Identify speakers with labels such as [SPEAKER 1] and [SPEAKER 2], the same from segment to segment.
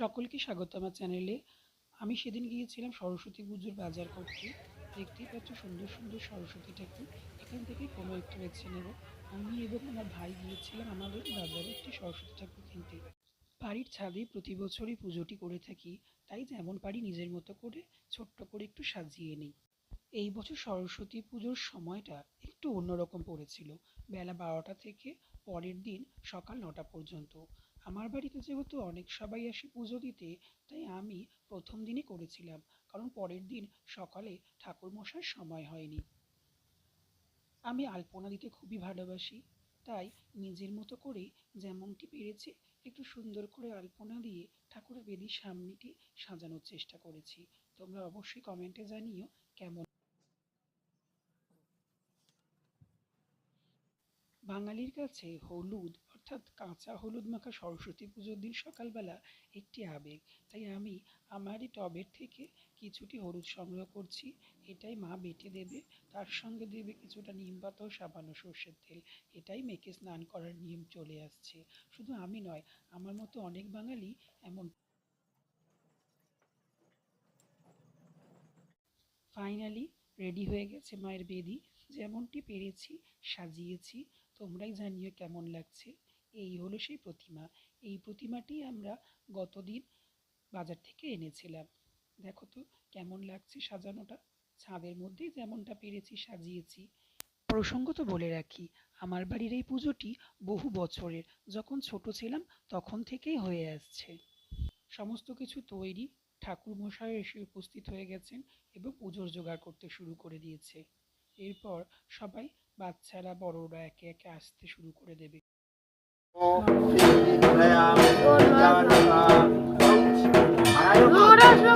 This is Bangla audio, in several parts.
[SPEAKER 1] সকলকে স্বাগত আমার চ্যানেলে। আমি সেদিন গিয়েছিলাম সরস্বতী পুজোর বাজার করতে। দেখতেই পাচ্ছ সুন্দর সুন্দর সরস্বতী ঠাকুর। এখান থেকে কোনো একটু বেছে নেব। আমি এবং আমার ভাই গিয়েছিলাম আমাদের বাজারে একটি সরস্বতী ঠাকুর কিনতে। বাড়ির ছাদে প্রতি বছরই পুজোটি করে থাকি। তাই যেমন পারি নিজের মতো করে ছোট্ট করে একটু সাজিয়ে নিই। এই বছর সরস্বতী পুজোর সময়টা একটু অন্যরকম পড়েছিল। বেলা বারোটা থেকে পরের দিন সকাল নটা পর্যন্ত। আমার বাড়িতে যেহেতু অনেক সবাই আসে পুজো দিতে, তাই আমি প্রথম দিনই করেছিলাম, কারণ পরের দিন সকালে ঠাকুর মশার সময় হয়নি। আমি আলপনা দিতে খুবই ভালোবাসি, তাই নিজের মতো করে যেমনটি পেরেছি, একটু সুন্দর করে আলপনা দিয়ে ঠাকুরের বেদির সামনেটি সাজানোর চেষ্টা করেছি। তোমরা অবশ্যই কমেন্টে জানিও কেমন। বাঙালির কাছে হলুদ অর্থাৎ কাঁচা হলুদ মাখা সরস্বতী পুজোর দিন সকালবেলা একটি আবেগ। তাই আমি আমারই টবের থেকে কিছুটি হলুদ সংগ্রহ করছি। এটাই মা বেটে দেবে। তার সঙ্গে দেবে কিছুটা নিম পাতা ও সাবানো সর্ষের তেল। এটাই মেখে স্নান করার নিয়ম চলে আসছে। শুধু আমি নয়, আমার মতো অনেক বাঙালি এমন ফাইনালি রেডি হয়ে গেছে মায়ের বেদি। যেমনটি পেরেছি, সাজিয়েছি। তোমরাই জানিও কেমন লাগছে। এই হলো সেই প্রতিমা। এই প্রতিমাটি আমরা গতদিন বাজার থেকে এনেছিলাম। দেখো তো কেমন লাগছে সাজানোটা। ছাদের মধ্যেই যেমনটা পেরেছি সাজিয়েছি। প্রসঙ্গত বলে রাখি, আমার বাড়ির এই পুজোটি বহু বছরের। যখন ছোট ছিলাম তখন থেকেই হয়ে আসছে। সমস্ত কিছু তৈরি ঠাকুর মশাই এসে উপস্থিত হয়ে গেছেন এবং পুজোর জোগাড় করতে শুরু করে দিয়েছে। এরপর সবাই বাচ্চারা, বড়রা একে একে আসতে শুরু করে দেবে।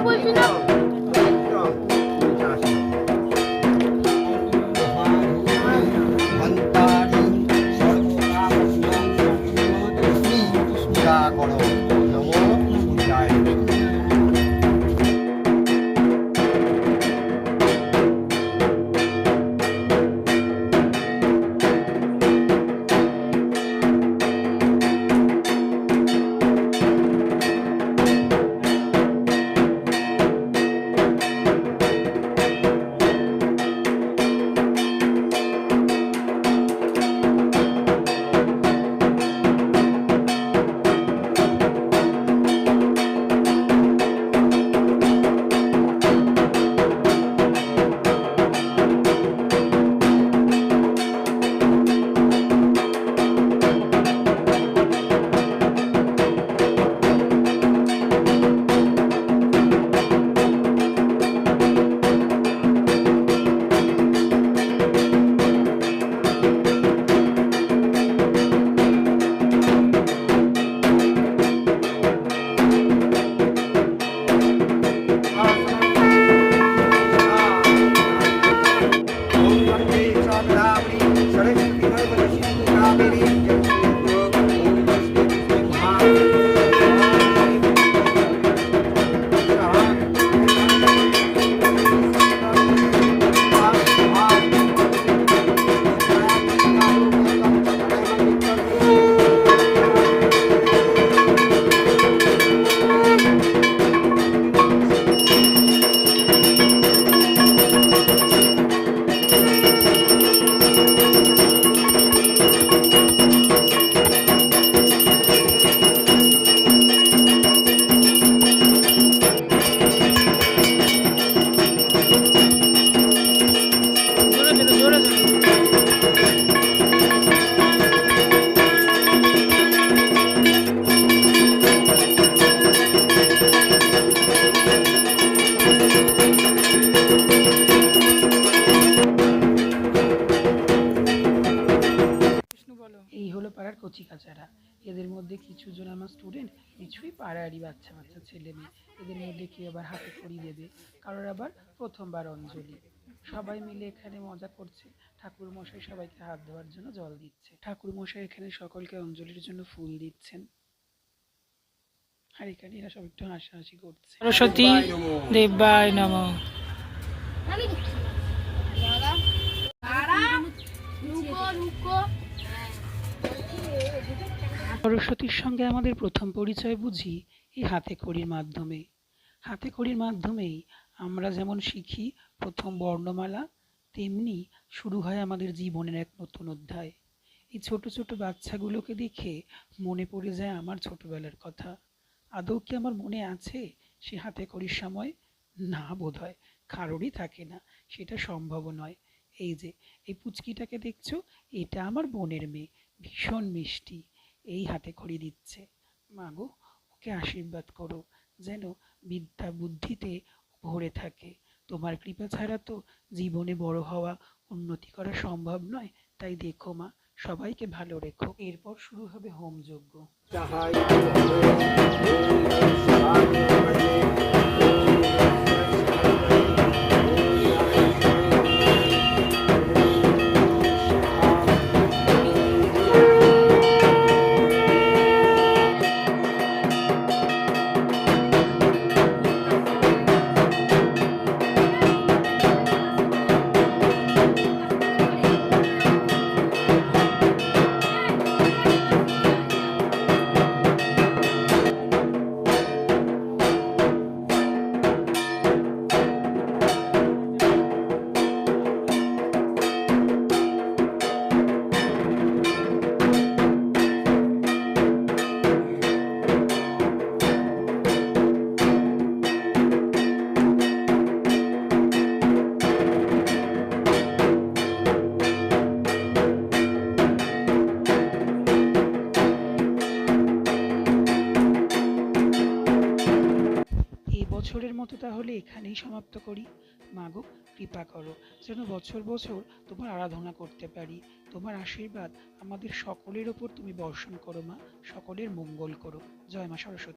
[SPEAKER 2] বলছি না
[SPEAKER 1] Awesome. পাড়ার কচি কাচারা এদের মধ্যে কিছু জন আমার স্টুডেন্ট কিছুই পাড়ারই বাচ্চা বাচ্চা ছেলে মেয়ে। এদের মধ্যে কেউ আবার হাতে খড়ি দেবে কারোর আবার প্রথমবার অঞ্জলি। সবাই মিলে এখানে মজা করছে। ঠাকুর মশাই সবাইকে হাত ধোয়ার জন্য জল দিচ্ছে। ঠাকুর মশাই এখানে সকলকে অঞ্জলির জন্য ফুল দিচ্ছেন। আর এখানে এরা সব একটু হাসাহাসি করছে। সরস্বতী দেবায় নম।
[SPEAKER 2] রুকো রুকো।
[SPEAKER 1] সরস্বতীর সঙ্গে আমাদের প্রথম পরিচয় বুঝি এই হাতে খড়ির মাধ্যমে। হাতে খড়ির মাধ্যমেই আমরা যেমন শিখি প্রথম বর্ণমালা, তেমনি শুরু হয় আমাদের জীবনের এক নতুন অধ্যায়। এই ছোট ছোট বাচ্চাগুলোকে দেখে মনে পড়ে যায় আমার ছোটবেলার কথা। আদৌ কি আমার মনে আছে সে হাতে খড়ির সময়? না বোধ হয় কারোরই থাকে না, সেটা সম্ভব নয়। এই যে, এই পুচকিটাকে দেখছ, এটা আমার বোনের মেয়ে, ভীষণ মিষ্টি। এই হাতে খড়ি দিচ্ছে। মাগো, ওকে আশীর্বাদ করো যেন বিদ্যা বুদ্ধিতে ভরে থাকে। তোমার কৃপা ছাড়া তো জীবনে বড় হওয়া, উন্নতি করা সম্ভব নয়। তাই দেখো মা, সবাইকে ভালো রেখো। এরপর শুরু হবে হোমযজ্ঞ।
[SPEAKER 3] তাহাই
[SPEAKER 1] বছরের মতো তাহলে এখানেই সমাপ্ত করি। মাগো, কৃপা করো, যেন বছর বছর তোমার আরাধনা করতে পারি। তোমার আশীর্বাদ আমাদের সকলের ওপর তুমি বর্ষণ করো মা, সকলের মঙ্গল করো। জয় মা সরস্বতী।